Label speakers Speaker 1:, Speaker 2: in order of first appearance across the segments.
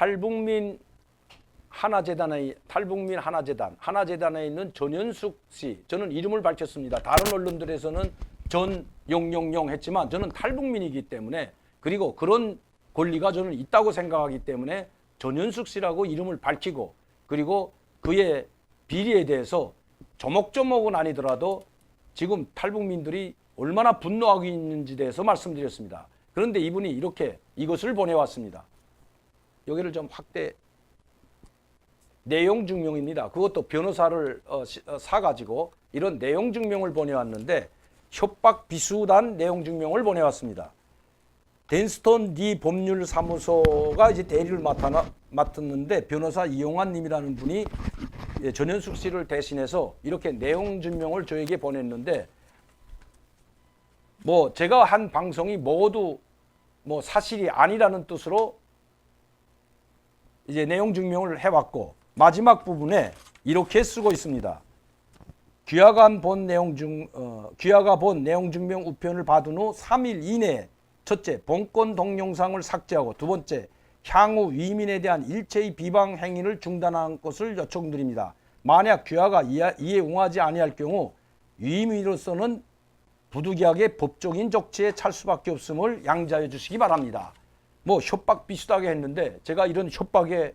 Speaker 1: 탈북민 하나재단의 탈북민 하나재단 하나재단에 있는 전현숙 씨 저는 이름을 밝혔습니다. 다른 언론들에서는 전용용용 했지만 저는 탈북민이기 때문에 그리고 그런 권리가 저는 있다고 생각하기 때문에 전현숙 씨라고 이름을 밝히고 그리고 그의 비리에 대해서 조목조목은 아니더라도 지금 탈북민들이 얼마나 분노하고 있는지 대해서 말씀드렸습니다. 그런데 이분이 이렇게 이것을 보내왔습니다. 여기를 좀 확대 내용 증명입니다. 그것도 변호사를 어, 시- 어, 사가지고 이런 내용 증명을 보내왔는데 협박 비수단 내용 증명을 보내왔습니다. 댄스톤 디 법률 사무소가 이제 대리를 맡아 맡았는데 변호사 이용환님이라는 분이 예, 전현숙 씨를 대신해서 이렇게 내용 증명을 저에게 보냈는데 뭐 제가 한 방송이 모두 뭐 사실이 아니라는 뜻으로 이제 내용 증명을 해왔고 마지막 부분에 이렇게 쓰고 있습니다. 귀하가 본 내용 중 어, 귀하가 본 내용 증명 우편을 받은 후 3일 이내에 첫째 본건 동영상을 삭제하고 두 번째 향후 위민에 대한 일체의 비방 행위를 중단하는 것을 요청드립니다. 만약 귀하가 이에 응하지 아니할 경우 위민으로서는 부득이하게 법적인 조치에 찰 수밖에 없음을 양자해 주시기 바랍니다. 뭐 협박 비슷하게 했는데 제가 이런 협박에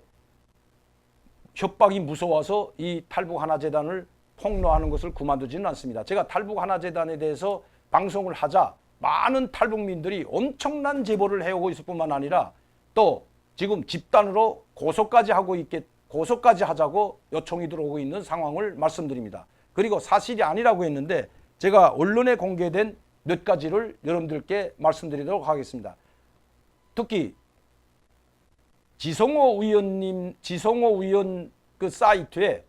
Speaker 1: 협박이 무서워서 이 탈북 하나 재단을 폭로하는 것을 그만두지는 않습니다. 제가 탈북 하나 재단에 대해서 방송을 하자 많은 탈북민들이 엄청난 제보를 해오고 있을 뿐만 아니라 또 지금 집단으로 고소까지 하고 있게 고소까지 하자고 요청이 들어오고 있는 상황을 말씀드립니다. 그리고 사실이 아니라고 했는데 제가 언론에 공개된 몇 가지를 여러분들께 말씀드리도록 하겠습니다. 특히 지성호 의원님, 지성호 의원 그 사이트에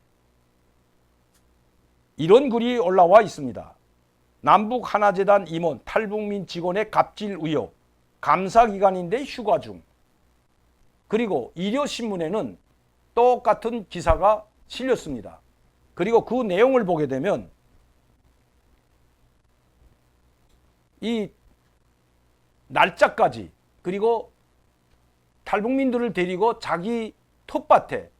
Speaker 1: 이런 글이 올라와 있습니다. 남북 하나재단 임원 탈북민 직원의 갑질 의혹, 감사 기간인데 휴가 중. 그리고 일요 신문에는 똑같은 기사가 실렸습니다. 그리고 그 내용을 보게 되면 이 날짜까지 그리고 탈북민들을 데리고 자기 텃밭에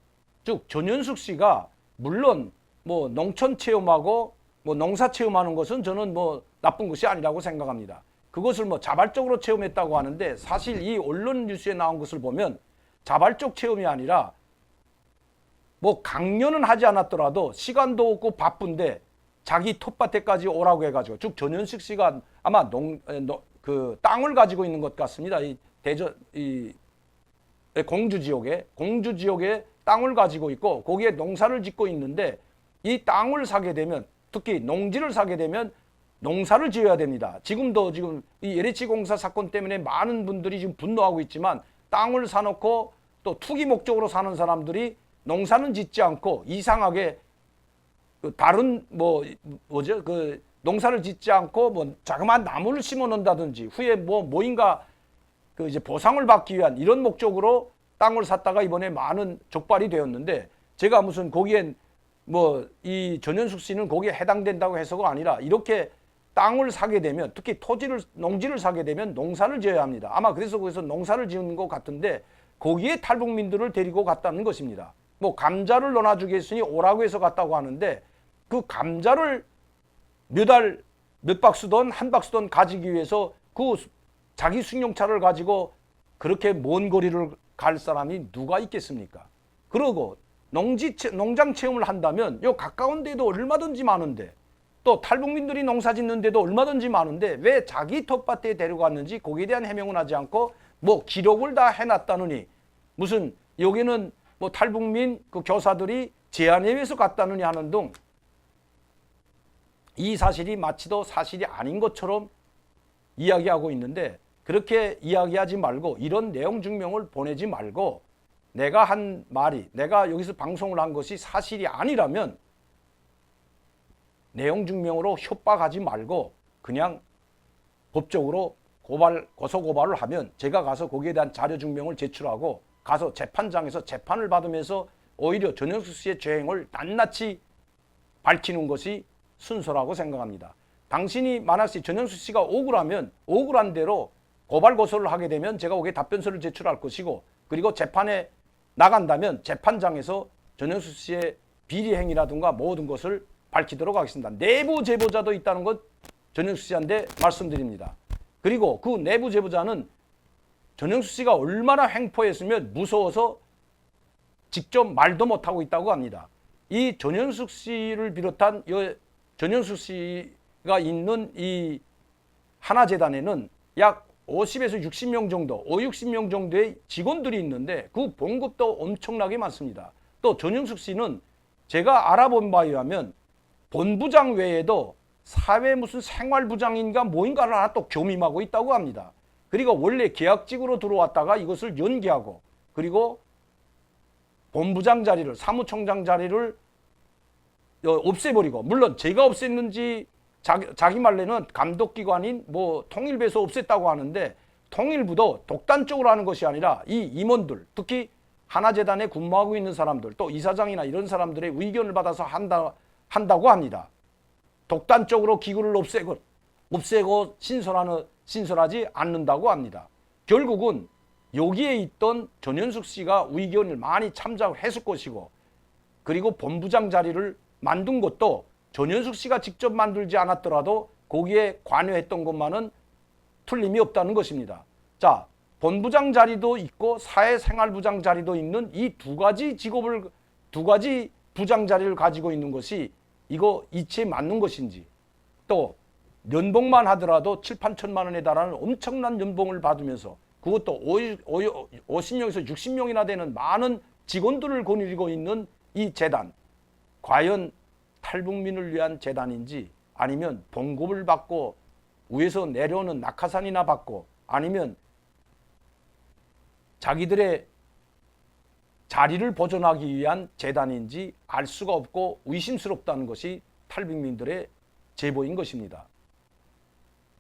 Speaker 1: 즉 전현숙 씨가 물론 뭐 농촌 체험하고 뭐 농사 체험하는 것은 저는 뭐 나쁜 것이 아니라고 생각합니다. 그것을 뭐 자발적으로 체험했다고 하는데 사실 이 언론 뉴스에 나온 것을 보면 자발적 체험이 아니라 뭐 강연은 하지 않았더라도 시간도 없고 바쁜데 자기 텃밭에까지 오라고 해가지고 즉 전현식 씨가 아마 농 그 땅을 가지고 있는 것 같습니다. 이 대전 이 공주 지역에 공주 지역에 땅을 가지고 있고 거기에 농사를 짓고 있는데 이 땅을 사게 되면 특히 농지를 사게 되면 농사를 지어야 됩니다. 지금도 지금 이 LH 공사 사건 때문에 많은 분들이 지금 분노하고 있지만 땅을 사놓고 또 투기 목적으로 사는 사람들이 농사는 짓지 않고 이상하게 그 다른 뭐 뭐죠 그 농사를 짓지 않고 뭐 자그마한 나무를 심어 놓는다든지 후에 뭐 뭐인가 그 이제 보상을 받기 위한 이런 목적으로 땅을 샀다가 이번에 많은 적발이 되었는데 제가 무슨 거기엔 뭐 이 전현숙 씨는 거기에 해당된다고 해서가 아니라 이렇게 땅을 사게 되면 특히 토지를 농지를 사게 되면 농사를 지어야 합니다. 아마 그래서 거기서 농사를 지은 것 같은데 거기에 탈북민들을 데리고 갔다는 것입니다. 뭐 감자를 넣어주게 했으니 오라고 해서 갔다고 하는데 그 감자를 몇 알, 몇 박스든 한 박스든 가지기 위해서 그 자기 승용차를 가지고 그렇게 먼 거리를 갈 사람이 누가 있겠습니까? 그러고 농지, 체- 농장 체험을 한다면 요 가까운 데도 얼마든지 많은데 또 탈북민들이 농사 짓는 데도 얼마든지 많은데 왜 자기 텃밭에 데려갔는지 거기에 대한 해명은 하지 않고 뭐 기록을 다 해놨다느니 무슨 여기는 뭐 탈북민 그 교사들이 제안에 의해서 갔다느니 하는 등 이 사실이 마치도 사실이 아닌 것처럼 이야기하고 있는데 그렇게 이야기하지 말고 이런 내용 증명을 보내지 말고 내가 한 말이 내가 여기서 방송을 한 것이 사실이 아니라면 내용 증명으로 협박하지 말고 그냥 법적으로 고발 고소 고발을 하면 제가 가서 거기에 대한 자료 증명을 제출하고 가서 재판장에서 재판을 받으면서 오히려 전영수 씨의 죄행을 낱낱이 밝히는 것이 순서라고 생각합니다. 당신이 만약에 전현수 씨가 억울하면 억울한 대로 고발 고소를 하게 되면 제가 거기에 답변서를 제출할 것이고 그리고 재판에 나간다면 재판장에서 전현수 씨의 비리 행위라든가 모든 것을 밝히도록 하겠습니다. 내부 제보자도 있다는 것 전현수 씨한테 말씀드립니다. 그리고 그 내부 제보자는 전현수 씨가 얼마나 횡포했으면 무서워서 직접 말도 못하고 있다고 합니다. 이 전현숙 씨를 비롯한 여- 전현숙 씨가 있는 이 하나재단에는 약 50에서 60명 정도, 5, 60명 정도의 직원들이 있는데 그 봉급도 엄청나게 많습니다. 또 전영숙 씨는 제가 알아본 바에 의하면 본부장 외에도 사회 무슨 생활부장인가 뭐인가를 하나 또 겸임하고 있다고 합니다. 그리고 원래 계약직으로 들어왔다가 이것을 연기하고 그리고 본부장 자리를 사무총장 자리를 어, 없애버리고 물론 제가 없앴는지 자기, 자기 말로는 감독기관인 뭐 통일부에서 없앴다고 하는데 통일부도 독단적으로 하는 것이 아니라 이 임원들 특히 하나재단에 근무하고 있는 사람들 또 이사장이나 이런 사람들의 의견을 받아서 한다, 한다고 합니다. 독단적으로 기구를 없애고 없애고 신설하는 신설하지 않는다고 합니다. 결국은 여기에 있던 전현숙 씨가 의견을 많이 참작했을 것이고 그리고 본부장 자리를 만든 것도 전현숙 씨가 직접 만들지 않았더라도 거기에 관여했던 것만은 틀림이 없다는 것입니다. 자, 본부장 자리도 있고 사회생활부장 자리도 있는 이 두 가지 직업을 두 가지 부장 자리를 가지고 있는 것이 이거 이치에 맞는 것인지 또 연봉만 하더라도 7, 8천만 원에 달하는 엄청난 연봉을 받으면서 그것도 50명에서 60명이나 되는 많은 직원들을 거느리고 있는 이 재단 과연 탈북민을 위한 재단인지 아니면 봉급을 받고 위에서 내려오는 낙하산이나 받고 아니면 자기들의 자리를 보존하기 위한 재단인지 알 수가 없고 의심스럽다는 것이 탈북민들의 제보인 것입니다.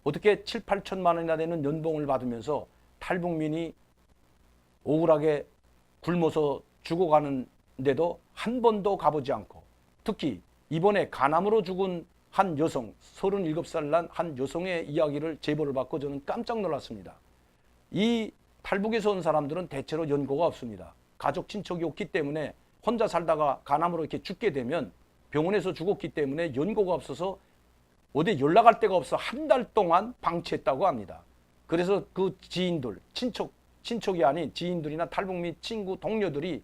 Speaker 1: 어떻게 7, 8천만 원이나 되는 연봉을 받으면서 탈북민이 억울하게 굶어서 죽어가는데도 한 번도 가보지 않고 특히 이번에 간암으로 죽은 한 여성, 37살 난 한 여성의 이야기를 제보를 받고 저는 깜짝 놀랐습니다. 이 탈북에서 온 사람들은 대체로 연고가 없습니다. 가족 친척이 없기 때문에 혼자 살다가 간암으로 이렇게 죽게 되면 병원에서 죽었기 때문에 연고가 없어서 어디 연락할 데가 없어 한 달 동안 방치했다고 합니다. 그래서 그 지인들, 친척, 친척이 아닌 지인들이나 탈북민 친구, 동료들이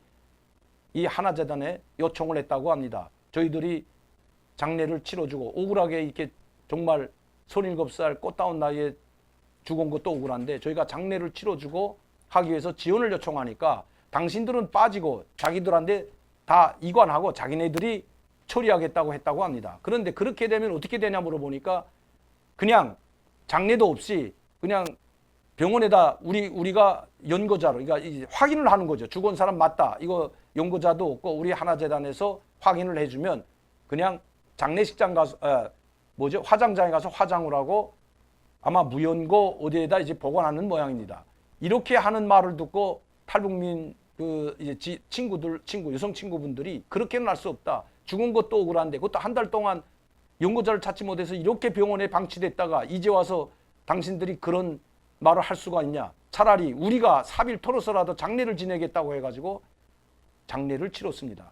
Speaker 1: 이 하나재단에 요청을 했다고 합니다. 저희들이 장례를 치러주고 억울하게 이렇게 정말 37살 꽃다운 나이에 죽은 것도 억울한데 저희가 장례를 치러주고 하기 위해서 지원을 요청하니까 당신들은 빠지고 자기들한테 다 이관하고 자기네들이 처리하겠다고 했다고 합니다. 그런데 그렇게 되면 어떻게 되냐 물어보니까 그냥 장례도 없이 그냥 병원에다 우리 우리가 연고자로 그러니까 확인을 하는 거죠. 죽은 사람 맞다. 이거 연고자도 없고 우리 하나 재단에서 확인을 해주면 그냥 장례식장 가서 에, 뭐죠 화장장에 가서 화장을 하고 아마 무연고 어디에다 이제 보관하는 모양입니다. 이렇게 하는 말을 듣고 탈북민 그 이제 지, 친구들 친구 여성 친구분들이 그렇게는 할 수 없다. 죽은 것도 억울한데 그것도 한 달 동안 연고자를 찾지 못해서 이렇게 병원에 방치됐다가 이제 와서 당신들이 그런 말을 할 수가 있냐? 차라리 우리가 사비를 털어서라도 장례를 지내겠다고 해가지고 장례를 치렀습니다.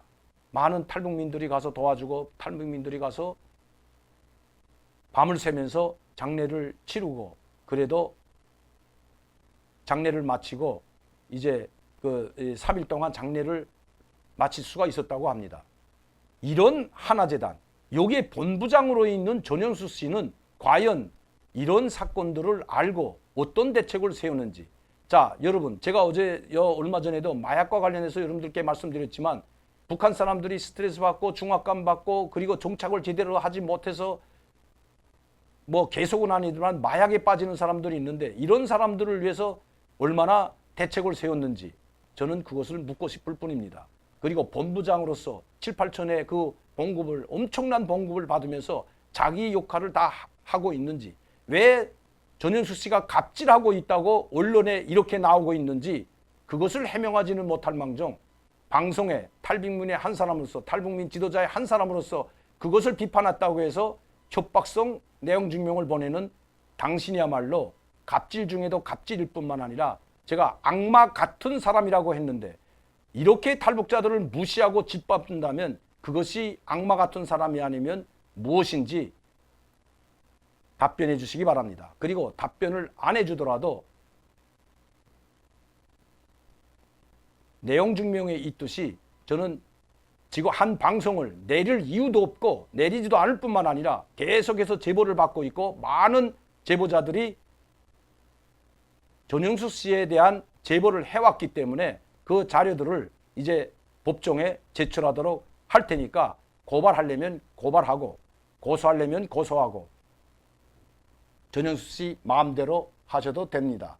Speaker 1: 많은 탈북민들이 가서 도와주고 탈북민들이 가서 밤을 새면서 장례를 치르고 그래도 장례를 마치고 이제 그 3일 동안 장례를 마칠 수가 있었다고 합니다. 이런 하나재단, 여기에 본부장으로 있는 전현수 씨는 과연 이런 사건들을 알고 어떤 대책을 세우는지. 자, 여러분, 제가 어제 여 얼마 전에도 마약과 관련해서 여러분들께 말씀드렸지만 북한 사람들이 스트레스 받고 중압감 받고 그리고 정착을 제대로 하지 못해서 뭐 계속은 아니지만 마약에 빠지는 사람들이 있는데 이런 사람들을 위해서 얼마나 대책을 세웠는지 저는 그것을 묻고 싶을 뿐입니다. 그리고 본부장으로서 7, 8천의 그 봉급을 엄청난 봉급을 받으면서 자기 역할을 다 하고 있는지 왜 전현수 씨가 갑질하고 있다고 언론에 이렇게 나오고 있는지 그것을 해명하지는 못할 망정 방송에 탈북민의 한 사람으로서 탈북민 지도자의 한 사람으로서 그것을 비판했다고 해서 협박성 내용 증명을 보내는 당신이야말로 갑질 중에도 갑질일 뿐만 아니라 제가 악마 같은 사람이라고 했는데 이렇게 탈북자들을 무시하고 짓밟는다면 그것이 악마 같은 사람이 아니면 무엇인지 답변해 주시기 바랍니다. 그리고 답변을 안 해주더라도 내용 증명에 있듯이 저는 지금 한 방송을 내릴 이유도 없고 내리지도 않을 뿐만 아니라 계속해서 제보를 받고 있고 많은 제보자들이 전영수 씨에 대한 제보를 해왔기 때문에 그 자료들을 이제 법정에 제출하도록 할 테니까 고발하려면 고발하고 고소하려면 고소하고 전영수 씨 마음대로 하셔도 됩니다.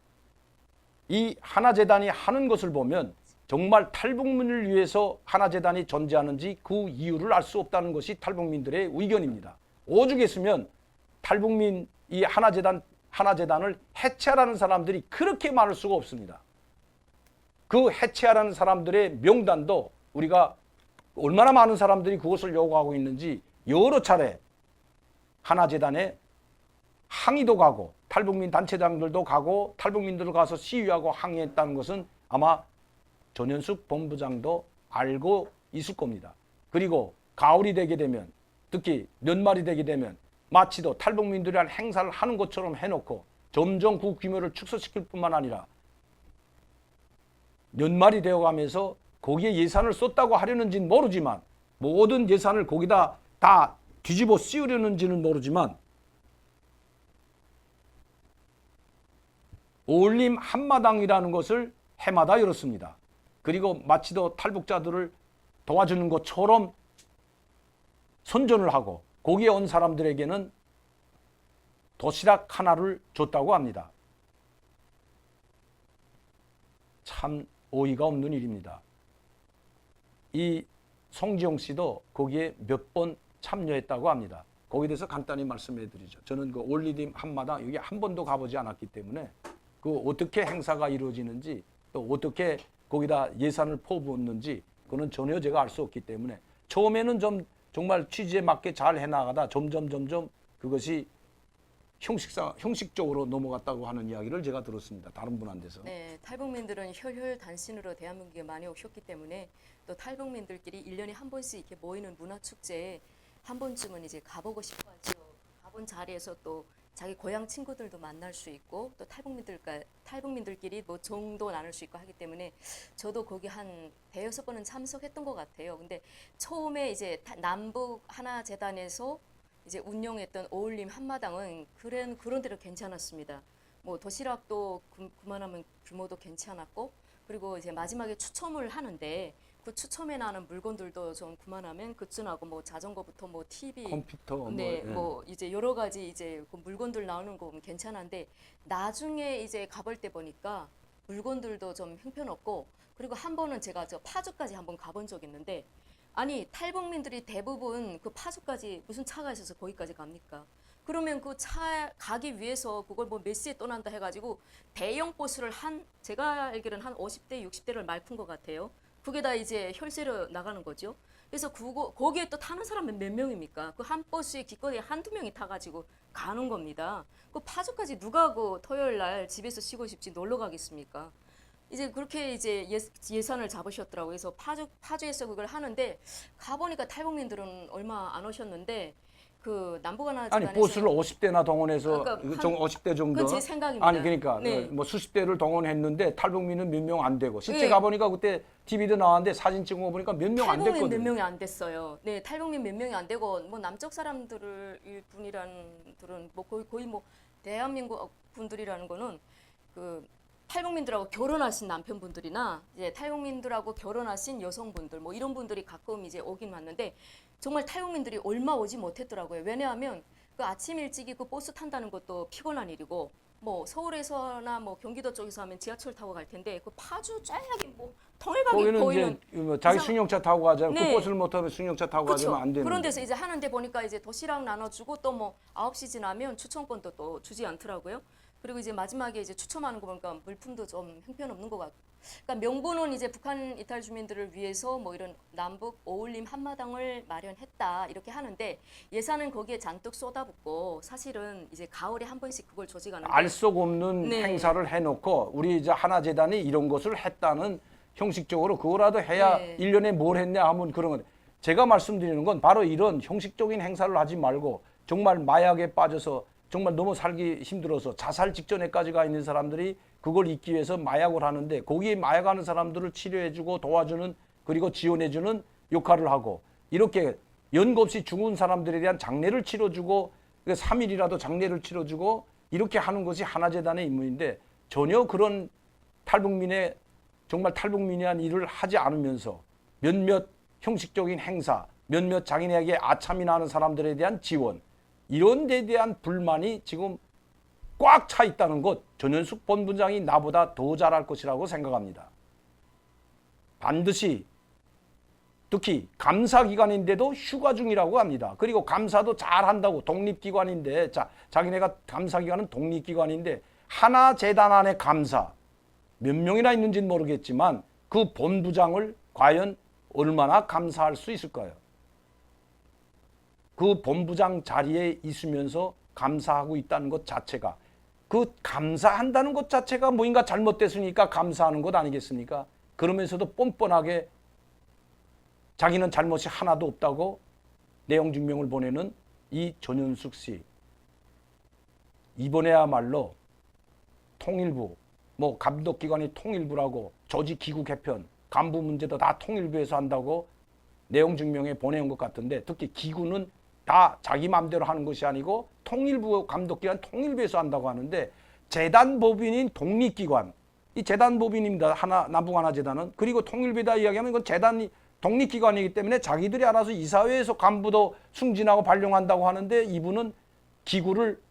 Speaker 1: 이 하나재단이 하는 것을 보면 정말 탈북민을 위해서 하나재단이 존재하는지 그 이유를 알 수 없다는 것이 탈북민들의 의견입니다. 오죽했으면 탈북민 이 하나재단 하나재단을 해체하라는 사람들이 그렇게 많을 수가 없습니다. 그 해체하라는 사람들의 명단도 우리가 얼마나 많은 사람들이 그것을 요구하고 있는지 여러 차례 하나재단에 항의도 가고 탈북민 단체장들도 가고 탈북민들 가서 시위하고 항의했다는 것은 아마 전현숙 본부장도 알고 있을 겁니다. 그리고 가을이 되게 되면 특히 연말이 되게 되면 마치도 탈북민들이 한 행사를 하는 것처럼 해놓고 점점 그 규모를 축소시킬 뿐만 아니라 연말이 되어가면서 거기에 예산을 썼다고 하려는지는 모르지만 모든 예산을 거기다 다 뒤집어 씌우려는지는 모르지만 올림 한마당이라는 것을 해마다 열었습니다. 그리고 마치도 탈북자들을 도와주는 것처럼 선전을 하고 거기에 온 사람들에게는 도시락 하나를 줬다고 합니다. 참 어이가 없는 일입니다. 이 송지용 씨도 거기에 몇 번 참여했다고 합니다. 거기에 대해서 간단히 말씀해 드리죠. 저는 그 올리딤 한마당 여기 한 번도 가보지 않았기 때문에 그 어떻게 행사가 이루어지는지 또 어떻게 거기다 예산을 퍼붓는지 그거는 전혀 제가 알 수 없기 때문에 처음에는 좀 정말 취지에 맞게 잘 해나가다 점점 점점 그것이 형식상 형식적으로 넘어갔다고 하는 이야기를 제가 들었습니다. 다른 분한테서.
Speaker 2: 네, 탈북민들은 혈혈 단신으로 대한민국에 많이 오셨기 때문에 또 탈북민들끼리 일년에한 번씩 이렇게 모이는 문화 축제에 한 번쯤은 이제 가보고 싶어 하죠. 가본 자리에서 또 자기 고향 친구들도 만날 수 있고 또 탈북민들과 탈북민들끼리 뭐 정도 나눌 수 있고 하기 때문에 저도 거기 한 대여섯 번은 참석했던 것 같아요. 근데 처음에 이제 타- 남북 하나 재단에서 이제 운영했던 어울림 한마당은 그런 그런 대로 괜찮았습니다. 뭐 도시락도 그, 그만하면 규모도 괜찮았고 그리고 이제 마지막에 추첨을 하는데 그 추첨에 나는 물건들도 좀 그만하면 그쯤하고 뭐 자전거부터 뭐 TV
Speaker 1: 컴퓨터 뭐,
Speaker 2: 네,
Speaker 1: 예.
Speaker 2: 뭐 이제 여러 가지 이제 그 물건들 나오는 거 보면 괜찮은데 나중에 이제 가볼 때 보니까 물건들도 좀 형편없고 그리고 한 번은 제가 저 파주까지 한번 가본 적 있는데 아니 탈북민들이 대부분 그 파주까지 무슨 차가 있어서 거기까지 갑니까? 그러면 그 차 가기 위해서 그걸 뭐 몇 시에 떠난다 해가지고 대형 버스를 한 제가 알기로는 한 50대 60대를 말푼 것 같아요. 그게 다 이제 혈세로 나가는 거죠. 그래서 그거 거기에 또 타는 사람은 몇 명입니까? 그 한 버스에 기껏해 한두 명이 타가지고 가는 겁니다. 그 파주까지 누가 그 토요일 날 집에서 쉬고 싶지 놀러 가겠습니까? 이제 그렇게 이제 예, 예산을 잡으셨더라고요. 그래서 파주 파주에서 그걸 하는데 가보니까 탈북민들은 얼마 안 오셨는데 그 남부가나
Speaker 1: 아니 버스를 50대나 동원해서
Speaker 2: 그러니까
Speaker 1: 그
Speaker 2: 한-
Speaker 1: 정 50대 정도
Speaker 2: 그건 제 생각입니다.
Speaker 1: 아니 그러니까
Speaker 2: 네.
Speaker 1: 뭐 수십 대를 동원했는데 탈북민은 몇 명 안 되고 실제
Speaker 2: 네.
Speaker 1: 가보니까 그때 TV도 나왔는데 사진 찍은 거 보니까 몇 명 안
Speaker 2: 탈북민
Speaker 1: 됐거든요.
Speaker 2: 몇 명이 안 됐어요. 네, 탈북민 몇 명이 안 되고 뭐 남쪽 사람들을 분이란 들은 뭐 거의 거의 뭐 대한민국 분들이라는 거는 그 탈북민들하고 결혼하신 남편분들이나 이제 탈북민들하고 결혼하신 여성분들 뭐 이런 분들이 가끔 이제 오긴 왔는데 정말 탈북민들이 얼마 오지 못했더라고요. 왜냐하면 그 아침 일찍이 그 버스 탄다는 것도 피곤한 일이고 뭐 서울에서나 뭐 경기도 쪽에서 하면 지하철 타고 갈 텐데 그 파주 쫙이 뭐
Speaker 1: 거기는
Speaker 2: 보이는
Speaker 1: 뭐 자기
Speaker 2: 이상-
Speaker 1: 승용차 타고 가자면
Speaker 2: 네.
Speaker 1: 그 버스를 못 타면 승용차 타고
Speaker 2: 그렇죠.
Speaker 1: 가자면 안 되는
Speaker 2: 그런. 데서 이제 하는데 보니까 이제 도시락 나눠주고 또뭐 9시 지나면 추첨권도 또 주지 않더라고요. 그리고 이제 마지막에 이제 추첨하는 거 보니까 물품도 좀 형편없는 것 같고. 그러니까 명분은 이제 북한 이탈 주민들을 위해서 뭐 이런 남북 어울림 한마당을 마련했다 이렇게 하는데 예산은 거기에 잔뜩 쏟아붓고 사실은 이제 가을에 한 번씩 그걸 조직하는데
Speaker 1: 알수 없는
Speaker 2: 네.
Speaker 1: 행사를 해놓고 우리 이제 하나 재단이 이런 것을 했다는 형식적으로 그거라도 해야
Speaker 2: 네.
Speaker 1: 일 1년에 뭘 했냐 하면 그런 건 제가 말씀드리는 건 바로 이런 형식적인 행사를 하지 말고 정말 마약에 빠져서 정말 너무 살기 힘들어서 자살 직전에까지 가 있는 사람들이 그걸 잊기 위해서 마약을 하는데 거기에 마약하는 사람들을 치료해주고 도와주는 그리고 지원해주는 역할을 하고 이렇게 연고 없이 죽은 사람들에 대한 장례를 치러주고 3일이라도 장례를 치러주고 이렇게 하는 것이 하나재단의 임무인데 전혀 그런 탈북민의 정말 탈북민이한 일을 하지 않으면서 몇몇 형식적인 행사, 몇몇 자기네에게 아참이 나는 사람들에 대한 지원 이런 데 대한 불만이 지금 꽉 차 있다는 것 전현숙 본부장이 나보다 더 잘할 것이라고 생각합니다. 반드시 특히 감사 기관인데도 휴가 중이라고 합니다. 그리고 감사도 잘 한다고 독립기관인데 자 자기네가 감사 기관은 독립기관인데 하나 재단 안에 감사 몇 명이나 있는지는 모르겠지만 그 본부장을 과연 얼마나 감사할 수 있을까요? 그 본부장 자리에 있으면서 감사하고 있다는 것 자체가 그 감사한다는 것 자체가 뭐인가 잘못됐으니까 감사하는 것 아니겠습니까? 그러면서도 뻔뻔하게 자기는 잘못이 하나도 없다고 내용 증명을 보내는 이 전현숙 씨 이번에야말로 통일부 뭐 감독기관이 통일부라고 조직기구 개편 간부 문제도 다 통일부에서 한다고 내용 증명에 보내온 것 같은데 특히 기구는 다 자기 마음대로 하는 것이 아니고 통일부 감독기관 통일부에서 한다고 하는데 재단 법인인 독립기관. 이 재단 법인입니다. 하나 남북 하나 재단은. 그리고 통일부다 이야기하면 이건 재단이 독립기관이기 때문에 자기들이 알아서 이사회에서 간부도 승진하고 발령한다고 하는데 이분은 기구를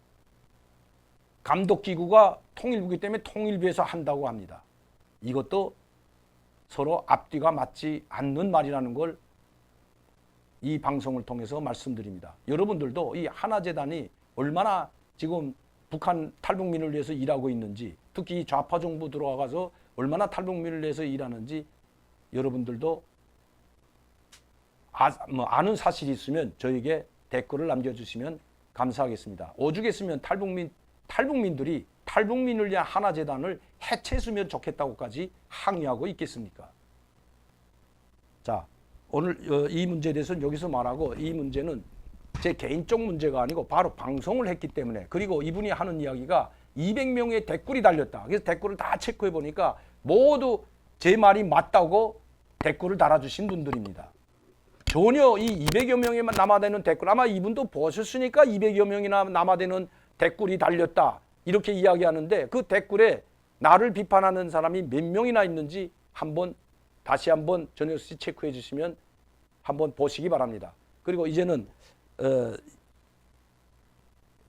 Speaker 1: 감독기구가 통일부기 때문에 통일부에서 한다고 합니다. 이것도 서로 앞뒤가 맞지 않는 말이라는 걸 이 방송을 통해서 말씀드립니다. 여러분들도 이 하나재단이 얼마나 지금 북한 탈북민을 위해서 일하고 있는지 특히 이 좌파 정부 들어와가서 얼마나 탈북민을 위해서 일하는지 여러분들도 아, 뭐 아는 사실이 있으면 저에게 댓글을 남겨주시면 감사하겠습니다. 오죽했으면 탈북민 탈북민들이 탈북민을 위한 하나재단을 해체했으면 좋겠다고까지 항의하고 있겠습니까? 자, 오늘 어, 이 문제에 대해서는 여기서 말하고 이 문제는 제 개인적 문제가 아니고 바로 방송을 했기 때문에 그리고 이분이 하는 이야기가 200명의 댓글이 달렸다. 그래서 댓글을 다 체크해 보니까 모두 제 말이 맞다고 댓글을 달아주신 분들입니다. 전혀 이 200여 명에만 남아되는 댓글 아마 이분도 보셨으니까 200여 명이나 남아되는 댓글이 달렸다 이렇게 이야기하는데 그 댓글에 나를 비판하는 사람이 몇 명이나 있는지 한번 다시 한번 전현수 씨 체크해 주시면 한번 보시기 바랍니다. 그리고 이제는 어,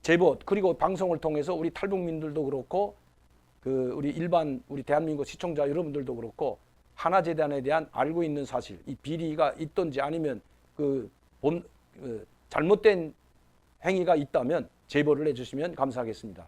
Speaker 1: 제보 그리고 방송을 통해서 우리 탈북민들도 그렇고 그 우리 일반 우리 대한민국 시청자 여러분들도 그렇고 하나재단에 대한 알고 있는 사실 이 비리가 있던지 아니면 그 본, 그 잘못된 행위가 있다면 제보를 해주시면 감사하겠습니다.